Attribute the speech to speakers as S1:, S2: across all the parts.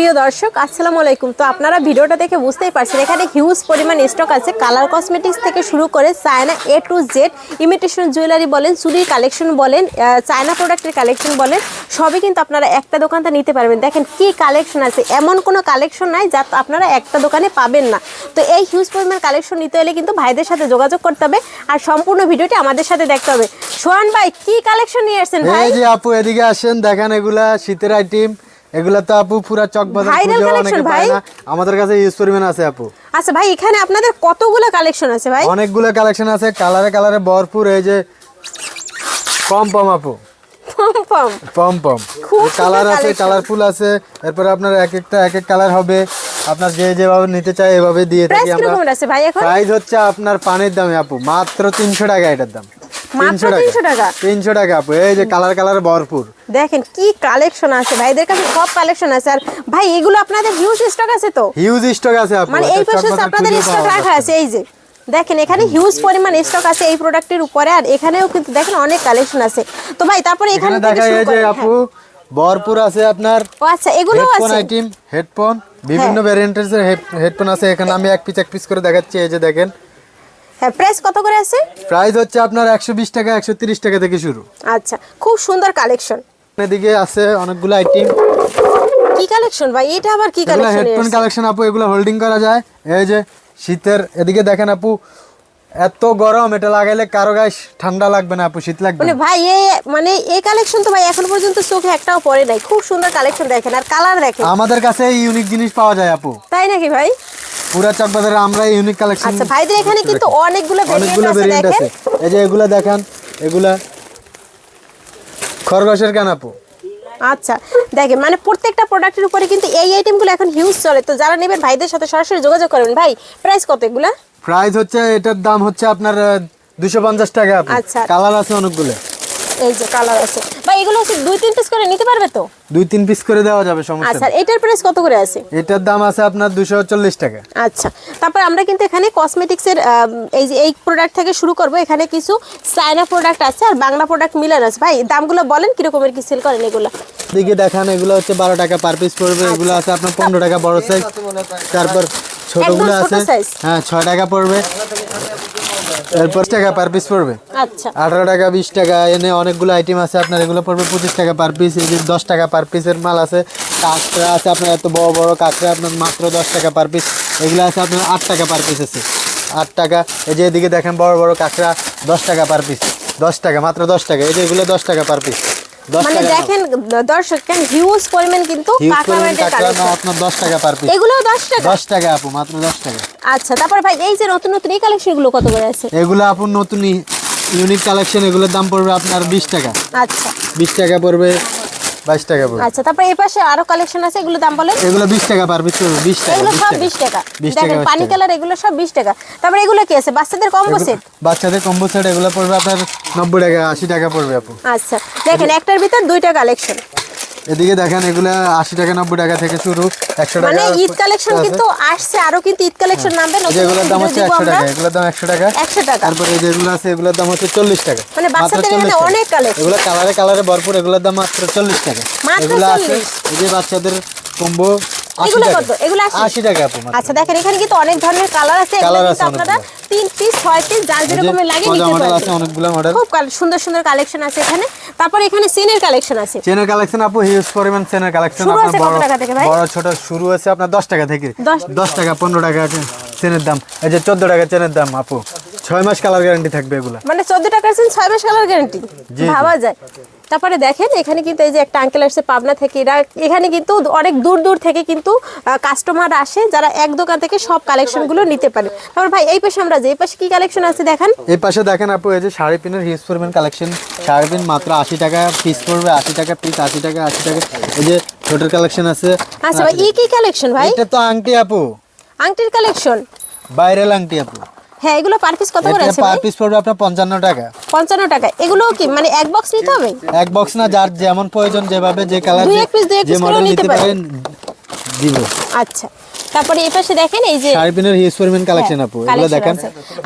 S1: প্রিয় দর্শক, আসসালামু আলাইকুম। তো আপনারা ভিডিওটা দেখে বুঝতেই পারছেন, এখানে হিউজ পরিমাণ স্টক আছে। কালার কসমেটিক্স থেকে শুরু করে China A to Z imitation jewellery বলেন, চুরির কালেকশন বলেন চায়না প্রোডাক্টের কালেকশন বলেন, সবই কিন্তু আপনারা একটা দোকানতে নিতে পারবেন। দেখেন কি কালেকশন আছে। এমন কোনো কালেকশন নাই যা আপনারা একটা দোকানে পাবেন না। তো এই হিউজ পরিমাণ কালেকশন নিতে হলে কিন্তু ভাইদের সাথে যোগাযোগ করতে হবে আর সম্পূর্ণ ভিডিওটি আমাদের সাথে দেখতে হবে। সোহান ভাই, কি কালেকশন নিয়ে আসছেন ভাই?
S2: এই যে আপু, এদিকে আসেন, দেখেন এগুলা শীতের আইটেম এগুলা তো আপু পুরা চক বাজার
S1: ভাই।
S2: আমাদের কাছে ইউজ পরিমাণ আছে আপু।
S1: আচ্ছা ভাই এখানে আপনাদের কতগুলো কালেকশন আছে ভাই?
S2: অনেকগুলো কালেকশন আছে কালারে কালারে ভরপুর এই যে পম পম আপু।
S1: পম পম।
S2: পম কালার আছে কালারফুল আছে এরপরে আপনার এক একটা এক এক কালার হবে। আপনার যে যেভাবে নিতে চায় এভাবে দিয়ে থাকি আমরা। প্রাইস হচ্ছে আপনার পানির দামে আপু মাত্র তিনশো টাকা এটার দাম।
S1: মাত্র 300 টাকা?
S2: তিনশো টাকা? আপু এই যে কালার কালার ভরপুর।
S1: দেখেন কি কালেকশন আছে ভাইদের কাছে সব কালেকশন আছে। আর ভাই এগুলো আপনাদের হিউজ স্টক আছে তো?
S2: হিউজ স্টক আছে আপু
S1: মানে এই পাশে আপনাদের স্টক রাখা আছে এই যে। দেখেন এখানে হিউজ পরিমাণ স্টক আছে এই প্রোডাক্টের উপরে আর এখানেও কিন্তু দেখেন অনেক কালেকশন আছে। তো ভাই তারপরে এখানে থেকে শুরু
S2: আপু
S1: হ্যাঁ।
S2: ভরপুর আছে আপনার
S1: ও আচ্ছা এগুলো
S2: হেডফোন
S1: আছে।
S2: আইটেম হেডফোন বিভিন্ন ভ্যারিয়েন্টের হেডফোন আছে। এখানে আমি এক পিস এক পিস করে দেখাচ্ছি এই যে দেখেন।
S1: হ্যাঁ প্রাইস কত করে আছে?
S2: প্রাইস হচ্ছে আপনার একশো বিশ টাকা একশো তিরিশ টাকা থেকে শুরু।
S1: আচ্ছা খুব সুন্দর কালেকশন
S2: এদিকে আছে অনেকগুলো আইটেম
S1: কি কালেকশন ভাই? এটা আবার কি কালেকশন
S2: হেডফোন কালেকশন আপু এগুলো হোল্ডিং করা যায়। এই যে শীতের এদিকে দেখেন আপু এত গরম এটা লাগাইলে কারও গায়ে ঠান্ডা লাগবে না আপু শীত লাগবে
S1: মানে ভাই এই মানে এই কালেকশন তো ভাই এখন পর্যন্ত চোখে একটাও পড়ে নাই। খুব সুন্দর কালেকশন দেখেন আর কালার দেখেন।
S2: আমাদের কাছে ইউনিক জিনিস পাওয়া যায় আপু।
S1: তাই নাকি ভাই?
S2: পুরা চকবাজারে আমরা ইউনিক কালেকশন
S1: আচ্ছা ভাইদের এখানে কিন্তু অনেকগুলো ভেরিয়েন্ট আছে
S2: এই যে এগুলা দেখান এগুলা খরগোশের কান
S1: আচ্ছা দেখেন মানে প্রত্যেকটা প্রোডাক্টের উপরে কিন্তু এই আইটেমগুলো এখন হিউজ চলে। তো যারা নেবেন ভাইদের সাথে সরাসরি যোগাযোগ করবেন। ভাই প্রাইস কত এগুলা?
S2: প্রাইস হচ্ছে এটার দাম হচ্ছে আপনার দুশো পঞ্চাশ টাকা আপু
S1: আচ্ছা।
S2: কালার আছে অনেকগুলো।
S1: এই যে কালার আছে। ভাই এগুলো হচ্ছে দুই তিন পিস করে নিতে পারবে তো?
S2: দুই তিন পিস করে দেওয়া যাবে সমস্যা
S1: আচ্ছা। এটার প্রাইস কত করে আছে?
S2: এটার দাম আছে আপনার দুশো চল্লিশ টাকা।
S1: আচ্ছা তারপর আমরা কিন্তু এখানে কসমেটিক্সের এই যে এই প্রোডাক্ট থেকে শুরু করব। এখানে কিছু চায়না প্রোডাক্ট আছে আর বাংলা প্রোডাক্ট মিলান আছে। ভাই দামগুলো বলেন কিরকমের কি সেল করেন এগুলো?
S2: দিকে দেখান এগুলো হচ্ছে বারো টাকা পার পিস পড়বে এগুলো আছে আপনার পনেরো টাকা বড় সাইজ তারপর ছোটগুলো আছে হ্যাঁ ছয় টাকা পড়বে। এরপর টাকা পার পিস পড়বে।
S1: আচ্ছা।
S2: আঠারো টাকা বিশ টাকা এনে অনেকগুলো আইটেম আছে আপনার এগুলো পড়বে পঁচিশ টাকা পার পিস এই যে দশ টাকা পার পিসের মাল আছে। কাঁকড়া আছে আপনার এত বড় বড় কাঁকড়া আপনার মাত্র দশ টাকা পার পিস এগুলো আছে আপনার আট টাকা পার পিস আছে। আট টাকা এই যে এদিকে দেখেন বড় বড় কাঁকড়া দশ টাকা পার পিস দশ টাকা মাত্র দশ টাকা এই যে এগুলো দশ টাকা পার পিস
S1: মানে দেখেন দর্শক কেন হিউজ পরিমাণ কিন্তু কালেকশন।
S2: আপনার দশ টাকা পার পিস
S1: এগুলোও দশ টাকা?
S2: দশ টাকা আপু মাত্র দশ টাকা।
S1: আচ্ছা তারপর ভাই এই যে নতুন নতুন এই কালেকশনগুলো কত করে আছে?
S2: এগুলো আপু নতুন ইউনিক কালেকশন এগুলোর দাম পড়বে আপনার বিশ টাকা।
S1: আচ্ছা।
S2: বিশ টাকা পড়বে বাইশ টাকা পড়বে
S1: আচ্ছা তারপর এই পাশে আরও কালেকশন আছে এগুলো দাম বলেন।
S2: এগুলো বিশ টাকা পার পিস পড়বে বিশ টাকা
S1: এগুলো সব
S2: টাকা।
S1: বিশ টাকা।
S2: 20 টাকা,
S1: দেখেন পানি কালার এগুলো সব বিশ টাকা। তারপরে এগুলো কি আছে? বাচ্চাদের কম্বো সেট
S2: বাচ্চাদের কম্বো সেট এগুলো পড়বে আপনার নব্বই টাকা আশি টাকা পড়বে আপু।
S1: আচ্ছা দেখেন একটার ভিতর দুইটা কালেকশন
S2: এদিকে দেখেন এগুলো আশি টাকা নব্বই টাকা থেকে শুরু একশো টাকা
S1: মানে ঈদ কালেকশন কিন্তু আসছে আরও কিন্তু ঈদ কালেকশন নামবে
S2: এই এগুলোর দাম হচ্ছে একশো টাকা এগুলোর দাম একশো টাকা।
S1: একশো টাকা।
S2: তারপরে যেগুলো আছে এগুলোর দাম হচ্ছে চল্লিশ টাকা।
S1: মানে বাচ্চাদের
S2: 40
S1: এখানে। অনেক কালেকশন।
S2: এগুলো কালারে কালারে ভরপুর এগুলোর দাম মাত্র চল্লিশ টাকা। এগুলো আছে এই যে বাচ্চাদের কম্বো
S1: এগুলো কত? এগুলো 80?
S2: টাকা আপু
S1: আচ্ছা দেখেন এখানে কিন্তু অনেক ধরনের কালার আছে। এগুলো কিন্তু আপনারা
S2: অনেকগুলো।
S1: পিস ছয় পিস যার
S2: এই
S1: লাগে নিতে
S2: মডেল আছে অনেকগুলো মডেল
S1: খুব সুন্দর সুন্দর কালেকশন আছে এখানে। তারপর এখানে কালেকশন আছে।
S2: চেনের কালেকশন আপু হিউজ পরিমাণ চেনের কালেকশন আপনার বড় ছোট শুরু আছে আপনার দশ টাকা থেকে।
S1: দশ-
S2: দশ টাকা পনেরো টাকা আছে চেনের দাম। এই যে চোদ্দ টাকা চেনের দাম আপু। ছয় মাস কালার গ্যারান্টি থাকবে এগুলা।
S1: মানে চোদ্দ টাকার সিন ছয় মাস কালার গ্যারান্টি ভাবা যায়। তারপরে দেখেন এখানে কিন্তু এই যে একটা আঙ্কেল আসছে পাবনা থেকে। এরা এখানে কিন্তু অনেক দূর দূর থেকে কিন্তু কাস্টমার আসে যারা এক দোকান থেকে সব কালেকশনগুলো নিতে পারে। তারপর ভাই এই পাশে আমরা যে এই পাশে কি কালেকশন আছে দেখেন?
S2: এই পাশে দেখেন আপু এই যে শাড়ি পিনের হিউজ পরিমাণ কালেকশন শাড়ি পিন মাত্র আশি টাকা পিস পড়বে আশি টাকা পিস আশি টাকা আশি টাকা। এই যে ছোটের কালেকশন আছে।
S1: আচ্ছা ভাই ই কি কালেকশন ভাই?
S2: এটা তো আংটি আপু।
S1: আংটির কালেকশন
S2: বাইরের আংটি আপু।
S1: হ্যাঁ এগুলো পার পিস কত করে আছে
S2: পার পিস পড়বে আপনার পঞ্চান্ন টাকা।
S1: পঞ্চান্ন টাকা। এগুলো কি? মানে এক বক্স নিতে হবে?
S2: এক বক্স না যার যেমন প্রয়োজন যেভাবে যে কালার
S1: দুই এক piece, দুই এক piece করে নিতে পারেন।
S2: দিব।
S1: আচ্ছা। তারপরে এই পাশে দেখেন এই যে
S2: শার্পিনের হিউজ কালেকশন আপু এগুলো দেখেন।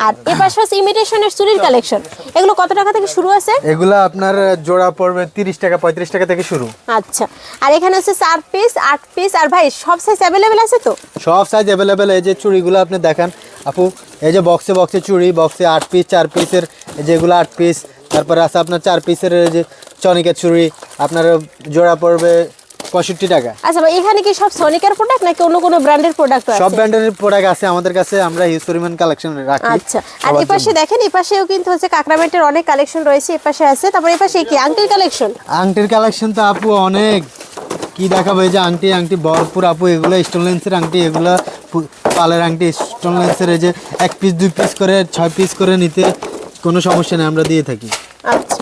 S1: আর এ পাশে হচ্ছে ইমিটেশনের চুরির কালেকশন এগুলো কত টাকা থেকে শুরু আছে?
S2: এগুলো আপনার জোড়া পড়বে তিরিশ টাকা পঁয়ত্রিশ টাকা থেকে শুরু।
S1: আচ্ছা। আর এখানে হচ্ছে চার পিস আট পিস আর ভাই সব সাইজ অ্যাভেলেবেল আছে তো?
S2: সব সাইজ অ্যাভেলেবেল এই যে চুড়িগুলো আপনি দেখেন আপু এই যে বক্সে বক্সে চুড়ি বক্সে আট পিস চার পিসের যেগুলো আট পিস তারপরে আছে আপনার চার পিসের যে চনিকের চুড়ি আপনার জোড়া পড়বে পঁয়ষট্টি টাকা।
S1: আচ্ছা ভাই এখানে কি সব সোনিকার প্রোডাক্ট নাকি অন্য কোনো ব্র্যান্ডের প্রোডাক্ট
S2: সব
S1: আছে
S2: ব্র্যান্ডের প্রোডাক্ট আছে আমাদের কাছে আমরা হিউজ পরিমাণ কালেকশন রাখি।
S1: আচ্ছা আর এই পাশে দেখেন এই পাশেও কিন্তু হচ্ছে কাকরামেন্টের অনেক কালেকশন রয়েছে এই পাশে আছে তারপর এই পাশে কি আংটির কালেকশন
S2: আংটির কালেকশন তো আপু অনেক। কি দেখাবো এই যে আংটি আংটি বরপুর আপু এগুলো স্টোন লেন্সের আংটি এগুলো পালের আংটি স্টোন লেন্সের এই যে এক পিস দুই পিস করে ছয় পিস করে নিতে কোনো সমস্যা নেই আমরা দিয়ে থাকি।
S1: আচ্ছা।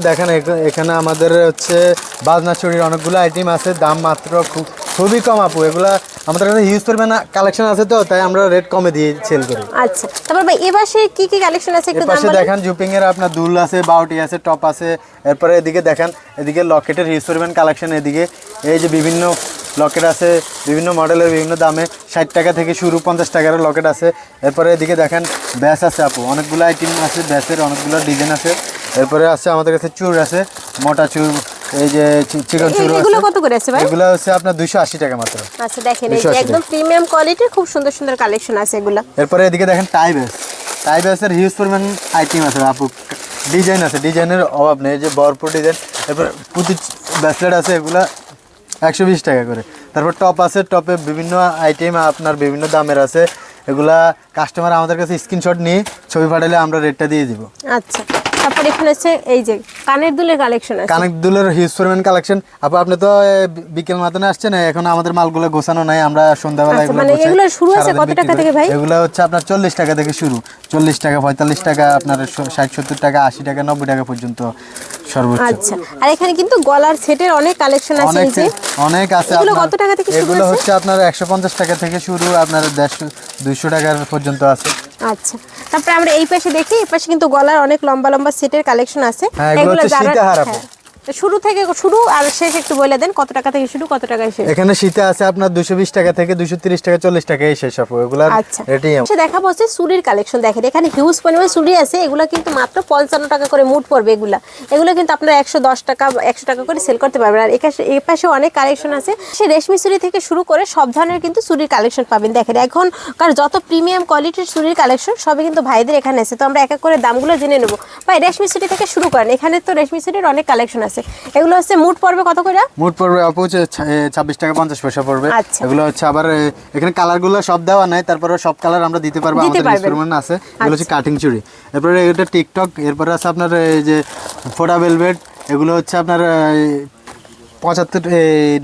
S2: দেখেন এখ- এখানে আমাদের হচ্ছে বাজনা চুরির অনেকগুলো আইটেম আছে দাম মাত্র খুব খুবই কম আপু এগুলা আমাদের কাছে হিউজ পরিমাণ কালেকশন আছে তো তাই আমরা রেট কমে দিয়ে সেল করি।
S1: আচ্ছা তারপর ভাই এ পাশে কি কি কালেকশন আছে একটু
S2: পাশে দেখেন জুপিং এর আপনার দুল আছে বাউটি আছে টপ আছে এরপরে এদিকে দেখেন এদিকে লকেটের হিউজ পরিমাণ কালেকশন এদিকে। এই যে বিভিন্ন লকেট আছে বিভিন্ন মডেলের বিভিন্ন দামে ষাট টাকা থেকে শুরু পঞ্চাশ টাকার লকেট আছে। এরপরে এদিকে দেখেন ব্যাস আছে আপু অনেকগুলো আইটেম আছে ব্যাসের অনেকগুলো ডিজাইন আছে। এরপরে আছে আমাদের কাছে চুর আছে মোটা চুর এই যে চিকন চুর
S1: এগুলো কত করে আছে ভাই?
S2: এগুলো হচ্ছে আপনার দুশো আশি টাকা মাত্র।
S1: আচ্ছা দেখেন এই যে একদম প্রিমিয়াম কোয়ালিটির খুব সুন্দর সুন্দর কালেকশন আছে এগুলো।
S2: এরপরে এদিকে দেখেন টাইবেস টাইবেসের হিউজ পরিমাণ আইটেম আছে আপু। ডিজাইন আছে ডিজাইনের অভাব নেই যে ভরপুর ডিজাইন এরপর ব্যাসলেট আছে এগুলা একশো বিশ টাকা করে। তারপর টপ আছে টপে বিভিন্ন আইটেম আপনার বিভিন্ন দামের আছে। এগুলা কাস্টমার আমাদের কাছে স্ক্রিনশট নিয়ে ছবি পাঠালে আমরা রেটটা দিয়ে দিব।
S1: আচ্ছা। তারপর এখানে আছে এই যে কানের দুলের কালেকশন আছে।
S2: কানেক্ট দুলের হিউজ পরিমাণ কালেকশন আপু আপনি তো বিকেল মাতনে আসছেন এখন আমাদের মালগুলো গোছানো নাই আমরা সন্ধ্যাবেলা
S1: আচ্ছা,
S2: এগুলো
S1: মানে। এগুলোর শুরু আছে কত টাকা থেকে ভাই?
S2: এগুলো হচ্ছে আপনার চল্লিশ টাকা থেকে শুরু। চল্লিশ টাকা পঁয়তাল্লিশ টাকা আপনার ষ- ষাট সত্তর টাকা আশি টাকা নব্বই টাকা পর্যন্ত সর্বোচ্চ।
S1: আচ্ছা আর এখানে কিন্তু গলার সেটের অনেক কালেকশন আছে
S2: অনেক
S1: এই যে
S2: অনেক আছে
S1: এগুলো কত টাকা থেকে শুরু
S2: এগুলো হচ্ছে আপনার একশো পঞ্চাশ টাকা থেকে শুরু আপনার দেড়শো দুইশো টাকার পর্যন্ত আছে।
S1: আচ্ছা তারপরে আমরা এই পাশে দেখি এই পাশে কিন্তু গলার অনেক লম্বা লম্বা সেটের কালেকশন আছে।
S2: হ্যাঁ, এগুলো
S1: যারা শুরু থেকে শুরু আর শেষ একটু বলে দেন কত টাকা থেকে শুরু কত টাকায় শেষ?
S2: এখানে শীতে আছে আপনার দুশো বিশ টাকা থেকে দুশো তিরিশ টাকা চল্লিশ টাকা এই শেষ আপু
S1: আচ্ছা।
S2: রেটই
S1: আচ্ছা দেখাবো হচ্ছে চুরির কালেকশন দেখেন এখানে হিউজ পরিমাণে চুরি আছে এগুলো কিন্তু মাত্র পঞ্চান্ন টাকা করে মুট পড়বে এগুলা। এগুলো কিন্তু আপনারা একশো দশ টাকা একশো টাকা করে সেল করতে পারবেন। আর এই পাশে অনেক কালেকশন আছে। সে রেশমি চুরি থেকে শুরু করে সব ধরনের কিন্তু চুরির কালেকশন পাবেন। দেখেন এখন কার যত প্রিমিয়াম কোয়ালিটির চুরির কালেকশন সবই কিন্তু ভাইদের এখানে আছে। তো আমরা এক এক করে দামগুলো জেনে নেব। ভাই রেশমি চুরি থেকে শুরু করেন। এখানে তো রেশমি চুরির অনেক কালেকশন আছে। এগুলো হচ্ছে মুট পড়বে কত করে?
S2: মোট পড়বে আপু হচ্ছে ছাব্বিশ টাকা পঞ্চাশ পয়সা পড়বে।
S1: আচ্ছা।
S2: এগুলো হচ্ছে আবার এখানে কালারগুলো সব দেওয়া নাই তারপরে সব কালার আমরা দিতে পারব আমাদের। আছে। এগুলো হচ্ছে কাটিং চুড়ি। এরপরে এটা টিকটক এরপরে আছে আপনার এই যে ফোটা ভেলভেট এগুলো হচ্ছে আপনার পঁচাত্তর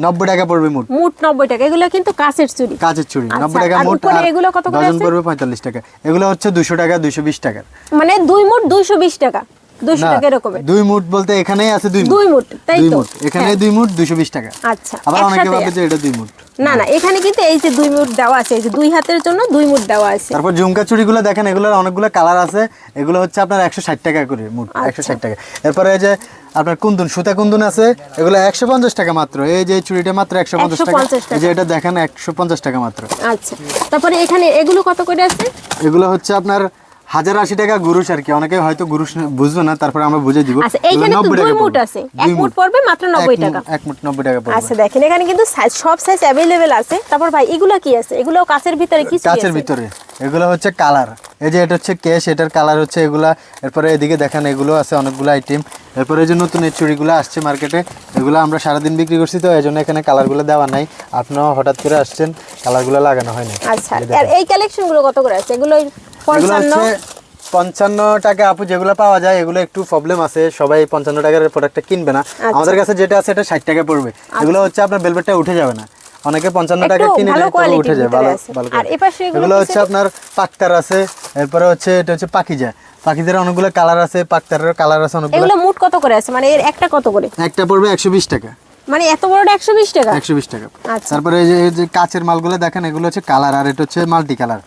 S2: নব্বই টাকা পড়বে মোট।
S1: মুট নব্বই টাকা। এগুলো কিন্তু কাঁচের চুরি
S2: কাঁচের চুড়ি
S1: আচ্ছা,
S2: নব্বই টাকা মোট
S1: এগুলো কত
S2: ডজন পড়বে পঁয়তাল্লিশ টাকা। এগুলো হচ্ছে দুশো টাকা দুশো বিশ টাকা
S1: মানে দুই মুট দুইশো বিশ টাকা।
S2: না
S1: টাকা এরকমের
S2: দুই মুট বলতে এখানেই আছে দুই
S1: দুই মুট, তাই তো?
S2: এখানে। দুই মুট দুশো বিশ টাকা।
S1: আচ্ছা
S2: আবার অনেকে ভাবে যে এটা দুই মুট
S1: না না এখানে কিন্তু এই যে দুই মুট দেওয়া আছে এই যে দুই হাতের জন্য দুই মুট দেওয়া আছে।
S2: তারপর ঝুমকা চুড়িগুলো দেখেন এগুলোর অনেকগুলো কালার আছে। এগুলো হচ্ছে আপনার একশো ষাট টাকা করে মোট। টাকা। এরপরে এই যে আপনার কুন্দুন সুতা কুন্দুন আছে এগুলো একশো পঞ্চাশ টাকা মাত্র। এই যে চুড়িটা মাত্র একশো পঞ্চাশ টাকা।
S1: 150 টাকা।
S2: এই যে এটা দেখেন একশো পঞ্চাশ টাকা মাত্র।
S1: আচ্ছা তারপরে এখানে এগুলো কত করে আছে?
S2: এগুলো হচ্ছে আপনার হাজার আশি টাকা গুরুশ আর কি। অনেকে হয়তো গুরুশ বুঝবে না তারপরে আমরা বুঝে দিব।
S1: আচ্ছা এইখানে তো দুই মুট আছে। এক মুট পড়বে মাত্র
S2: এক
S1: নব্বই
S2: মুট-
S1: টাকা।
S2: এক মুট নব্বই টাকা পড়বে।
S1: আচ্ছা দেখেন এখানে কিন্তু সাইজ সব সাইজ আছে। তারপর ভাই এগুলো কি আছে? এগুলো কাছের ভিতরে কি
S2: কাচের ভিতরে। এগুলো হচ্ছে কালার এই যে এটা হচ্ছে কেশ এটার কালার হচ্ছে এগুলা। এরপরে এদিকে দেখেন এগুলো আছে অনেকগুলো আইটেম এরপরে যে নতুন এই চুড়িগুলো আসছে মার্কেটে এগুলো আমরা সারাদিন বিক্রি করছি তো এই জন্য এখানে কালারগুলো দেওয়া নাই। আপনিও হঠাৎ করে আসছেন কালারগুলো লাগানো হয় না
S1: আচ্ছা আর এই কালেকশনগুলো কত করে আছে? এগুলো পঞ্চান্ন।
S2: পঞ্চান্ন টাকা আপু যেগুলো পাওয়া যায় এগুলো একটু প্রবলেম আছে। সবাই পঞ্চান্ন টাকার প্রোডাক্টটা কিনবে না।
S1: আচ্ছা।
S2: আমাদের কাছে যেটা আছে এটা ষাট টাকা পড়বে। এগুলো হচ্ছে আপনার বেলভেটটা উঠে যাবে না। অনেকে পঞ্চান্ন টাকা কিনে নেয় উঠে যায় ভালো ভালো
S1: এগুলো
S2: হচ্ছে আপনার পাক্তার আছে এরপরে হচ্ছে এটা হচ্ছে পাকিজা পাকিজার অনেকগুলো কালার আছে পাক্তারের কালার আছে অনেকগুলো।
S1: এগুলো মুট কত করে আছে? মানে এর একটা কত করে?
S2: একটা পড়বে একশো বিশ টাকা।
S1: মানে এত বড়টা একশো বিশ টাকা?
S2: একশো বিশ টাকা।
S1: আচ্ছা।
S2: তারপরে এই যে কাচের মালগুলো দেখেন এগুলো হচ্ছে কালার আর এটা হচ্ছে মাল্টি কালার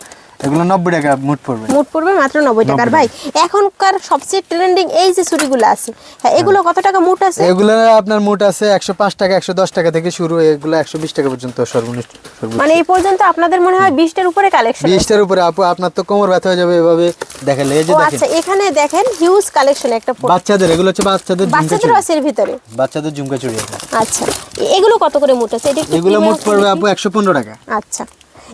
S2: এগুলো নব্বই টাকা মুট পড়বে।
S1: মুট পড়বে মাত্র নব্বই টাকার। ভাই এখনকার সবচেয়ে ট্রেন্ডিং এই যে চুড়িগুলো আছে হ্যাঁ এগুলো কত টাকা মুট আছে?
S2: এগুলো আপনার মুট আছে একশো পাঁচ টাকা একশো দশ টাকা থেকে শুরু এগুলো একশো বিশ টাকা পর্যন্ত সর্বনিম্ন
S1: মানে এই পর্যন্ত আপনাদের মনে হয় বিশটার উপরে কালেকশন
S2: বিশটার উপরে আপু আপনার তো কোমর ব্যথা হয়ে যাবে এভাবে দেখালে। এই যে দেখেন।
S1: আচ্ছা এখানে দেখেন হিউজ কালেকশন একটা
S2: বাচ্চাদের এগুলো হচ্ছে বাচ্চাদের
S1: বাচ্চাদের আছে এর ভিতরে?
S2: বাচ্চাদের ঝুমকা চুড়ি আছে।
S1: আচ্ছা এগুলো কত করে মুট আছে?
S2: এগুলো মুট পড়বে আপু একশো পনেরো টাকা।
S1: আচ্ছা।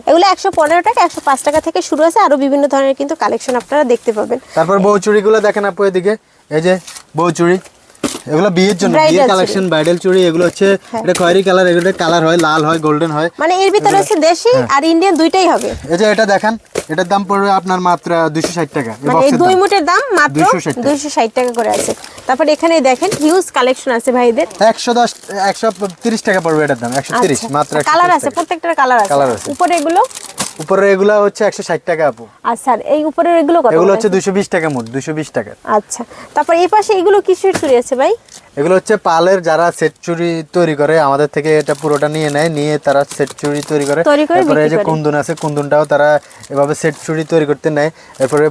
S1: এগুলো একশো পনেরো টাকা একশো পাঁচ টাকা থেকে শুরু আছে। আরও বিভিন্ন ধরনের কিন্তু কালেকশন আপনারা দেখতে পাবেন।
S2: তারপর বউ চুড়িগুলো দেখেন আপু এদিকে। এই যে বউ চুড়ি এগুলো বিয়ের জন্য বিয়ের কালেকশন ব্রাইডাল চুড়ি এগুলো হচ্ছে
S1: হ্যাঁ।
S2: এটা খয়েরি কালার এগুলো কালার হয় লাল হয় গোল্ডেন হয়।
S1: মানে এর ভিতরে হচ্ছে দেশি
S2: হ্যাঁ।
S1: আর ইন্ডিয়ান দুইটাই হবে।
S2: এই যে এটা দেখেন এটার দাম পড়বে আপনার মাত্র দুশো ষাট টাকা এই
S1: মানে দুই
S2: মুঠের
S1: মুটের দাম মাত্র
S2: 260 টাকা।
S1: দুইশো ষাট টাকা করে আছে তারপর এখানে দেখেন হিউজ কালেকশন আছে ভাইদের
S2: একশো দশ একশো তিরিশ টাকা পড়বে এটার দাম একশো তিরিশ মাত্র
S1: কালার আচ্ছা, আছে। প্রত্যেকটার কালার আছে। উপরে এগুলো
S2: উপরে এগুলো হচ্ছে একশো ষাট টাকা আপু।
S1: আর স্যার এই উপরের এগুলো কত
S2: এগুলো হচ্ছে দুশো বিশ টাকা মোট দুশো বিশ টাকা।
S1: আচ্ছা। তারপর এই পাশে এগুলো কিসের চুরি আছে ভাই?
S2: এগুলো হচ্ছে পালের যারা সেট চুরি তৈরি করে আমাদের থেকে এটা পুরোটা নিয়ে নেয় নিয়ে তারা সেট চুরি তৈরি করে। তারপরে এই যে কুন্দন আছে কুন্দনটাও তারা এভাবে সেট চুরি তৈরি করতে নেয়। এরপরে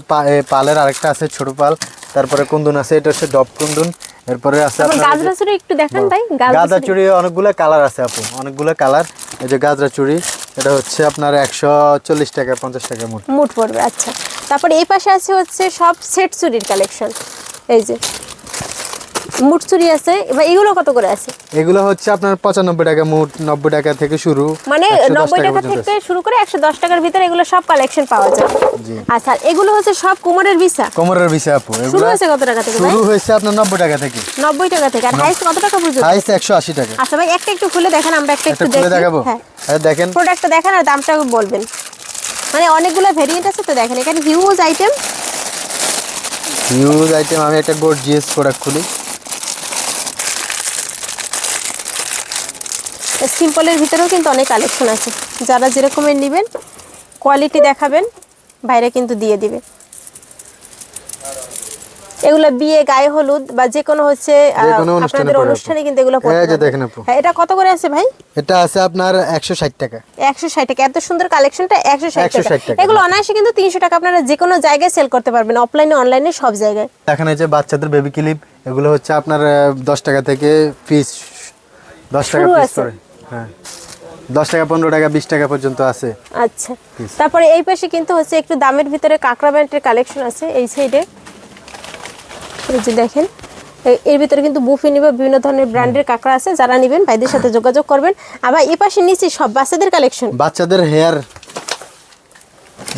S2: পালের আরেকটা আছে ছোট পাল তারপরে কুন্দন আছে এটা হচ্ছে ডব কুন্দন। এরপরে আছে
S1: গাজরা চুরি একটু দেখান ভাই গাজরা। চুড়ি
S2: অনেকগুলো কালার আছে আপু। অনেকগুলো কালার এই যে গাজরা চুড়ি এটা হচ্ছে আপনার একশো চল্লিশ টাকা, পঞ্চাশ টাকা মোট।
S1: মোট পড়বে আচ্ছা। তারপর এই পাশে আছে হচ্ছে সব সেট চুরির কালেকশন এই যে মুট চুরি আছে এবার এগুলো কত করে আছে?
S2: এগুলো হচ্ছে আপনার পঁচানব্বই টাকা মোট নব্বই টাকা থেকে শুরু
S1: মানে
S2: 110
S1: নব্বই টাকা থেকে শুরু করে একশো দশ টাকার ভিতরে এগুলো সব কালেকশন পাওয়া যায়।
S2: জি।
S1: আচ্ছা এগুলো হচ্ছে সব কোমরের ভিসা?
S2: কোমরের বিষয় আপু
S1: শুরু হয়েছে কত টাকা থেকে ভাই?
S2: শুরু হয়েছে আপনার নব্বই টাকা থেকে।
S1: নব্বই টাকা থেকে। আর হাইস্ট কত টাকা পর্যন্ত?
S2: হাইস একশো আশি টাকা।
S1: আচ্ছা ভাই একটা একটু খুলে দেখেন আমরা একটা
S2: একটা
S1: দেখি।
S2: দেখাবো?
S1: হ্যাঁ।
S2: দেখেন।
S1: প্রোডাক্টটা দেখেন আর দামটা বলবেন। মানে অনেকগুলো ভেরিয়েন্ট আছে তো দেখেন এখানে হিউজ আইটেম
S2: হিউজ আইটেম আমি একটা গোড জিএস প্রোডাক্ট খুলি।
S1: সিম্পলের ভিতরেও কিন্তু অনেক কালেকশন আছে। যারা যেরকমের নেবেন কোয়ালিটি দেখাবেন বাইরে কিন্তু দিয়ে দিবে এগুলো বিয়ে গায়ে হলুদ বা যে কোনো হচ্ছে আপনাদের অনুষ্ঠানে কিন্তু এগুলো। হ্যাঁ এটা কত করে আছে ভাই?
S2: এটা আছে আপনার একশো ষাট টাকা।
S1: একশো ষাট টাকা। এত সুন্দর কালেকশনটা একশো ষাট
S2: 160
S1: টাকা। এগুলো অনায়াসে কিন্তু তিনশো টাকা আপনারা যে কোনো জায়গায় সেল করতে পারবেন অফলাইনে অনলাইনে সব জায়গায়।
S2: দেখেন এই যে বাচ্চাদের বেবি ক্লিপ এগুলো হচ্ছে আপনার আহ, দশ টাকা থেকে পিস দশ টাকা পিস করে। হ্যাঁ। দশ টাকা পনেরো টাকা বিশ টাকা পর্যন্ত আছে।
S1: আচ্ছা। তারপরে এই পাশে কিন্তু হচ্ছে একটু দামের ভিতরে কাঁকড়া ব্যান্ডের কালেকশন আছে এই সাইডে এই যে দেখেন এর ভিতরে কিন্তু বুফি নিবে বিভিন্ন ধরনের ব্র্যান্ডের কাঁকড়া আছে যারা নেবেন ভাইদের সাথে যোগাযোগ করবেন। আবার এই পাশে নিচে সব বাচ্চাদের কালেকশন
S2: বাচ্চাদের হেয়ার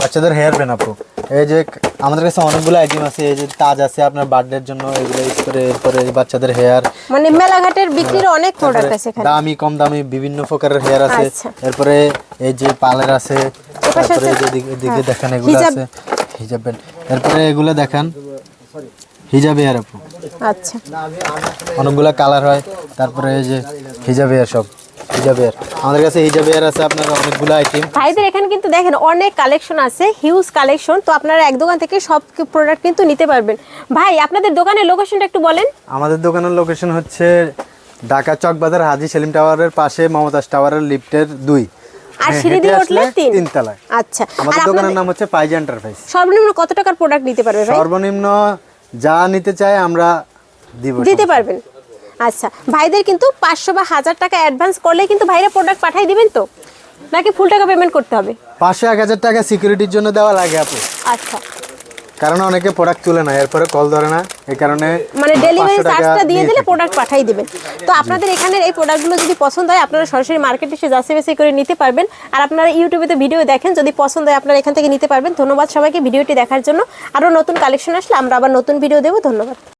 S2: বাচ্চাদের হেয়ার ব্যান আপু। এই যে আমাদের কাছে অনেকগুলো আইটেম আছে এই যে তাজ আছে আপনার বার্থডের জন্য এগুলো করে এরপরে এই বাচ্চাদের হেয়ার
S1: মানে মেলাঘাটের বিক্রির অনেক প্রোডাক্ট আছে এখানে।
S2: দামি কম দামি বিভিন্ন প্রকারের হেয়ার আছে।
S1: আচ্ছা।
S2: এরপরে এই যে পার্লার আছে তারপরে এই যে এদিকে- এদিকে
S1: হ্যাঁ।
S2: দেখেন এগুলো আছে। হিজাব ব্যান্ড এরপরে এগুলো দেখেন। হিজাব হেয়ার আপু।
S1: আচ্ছা।
S2: অনেকগুলো কালার হয়। তারপরে এই যে হিজাব হেয়ার সব। হিজাব হেয়ার আমাদের কাছে হিজাব হেয়ার আছে আপনার অনেকগুলো আইটেম
S1: ভাইদের এখানে কিন্তু দেখেন অনেক কালেকশন আছে হিউজ কালেকশন তো আপনারা এক দোকান থেকে সব প্রোডাক্ট কিন্তু নিতে পারবেন। ভাই আপনাদের দোকানের লোকেশনটা একটু বলেন।
S2: আমাদের দোকানের লোকেশন হচ্ছে ঢাকা চকবাজার হাজি সেলিম টাওয়ারের পাশে মমতাজ টাওয়ারের লিফটের দুই।
S1: আর
S2: হ্যাঁ,
S1: সিঁড়ি দিয়ে উঠলে তিন?
S2: তিনতলায়।
S1: আচ্ছা।
S2: আমাদের দোকানের নাম হচ্ছে পাইজা এন্টারপ্রাইজ
S1: সর্বনিম্ন কত টাকার প্রোডাক্ট নিতে পারবে ভাই?
S2: সর্বনিম্ন যা নিতে চাই আমরা দিব
S1: দিতে পারবেন। আচ্ছা ভাইদের কিন্তু পাঁচশো বা হাজার টাকা অ্যাডভান্স করলে কিন্তু ভাইরা প্রোডাক্ট পাঠিয়ে দিবেন তো? নাকি ফুল টাকা পেমেন্ট করতে হবে?
S2: পাঁচশো এক হাজার টাকা সিকিউরিটির জন্য দেওয়া লাগে আপু।
S1: আচ্ছা।
S2: কারণ অনেকে প্রোডাক্ট তুলে না এরপরে কল ধরে না এই কারণে
S1: মানে ডেলিভারি চার্জটা দিয়ে দিলে প্রোডাক্ট পাঠিয়ে দিবেন। তো আপনাদের এখানের এই প্রোডাক্টগুলো যদি পছন্দ হয় আপনারা সরাসরি মার্কেটে এসে যাচাই বাছাই করে নিতে পারবেন। আর আপনারা ইউটিউবে তো ভিডিও দেখেন যদি পছন্দ হয় আপনারা এখান থেকে নিতে পারবেন। ধন্যবাদ সবাইকে ভিডিওটি দেখার জন্য। আরও নতুন কালেকশন আসলে আমরা আবার নতুন ভিডিও দেবো। ধন্যবাদ।